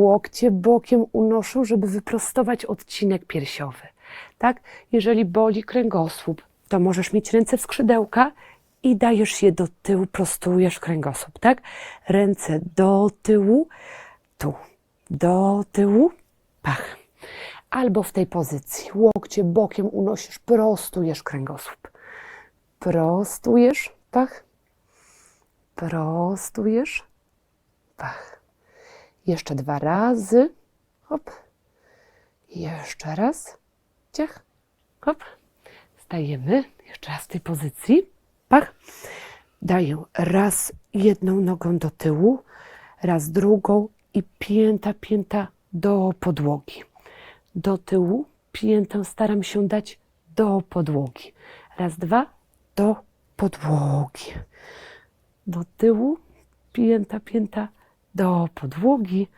Łokcie bokiem unoszą, żeby wyprostować odcinek piersiowy. Tak? Jeżeli boli kręgosłup, to możesz mieć ręce w skrzydełka i dajesz je do tyłu, prostujesz kręgosłup. Tak? Ręce do tyłu, tu, do tyłu, pach. Albo w tej pozycji. Łokcie bokiem unosisz, prostujesz kręgosłup. Prostujesz, pach. Prostujesz, pach. Jeszcze dwa razy. Hop. Jeszcze raz. Ciach. Hop. Stajemy. Jeszcze raz w tej pozycji. Pach. Daję raz jedną nogą do tyłu, raz drugą i pięta, pięta do podłogi. Do tyłu, piętę staram się dać do podłogi. Raz, dwa, do podłogi. Do tyłu, pięta, pięta do podłogi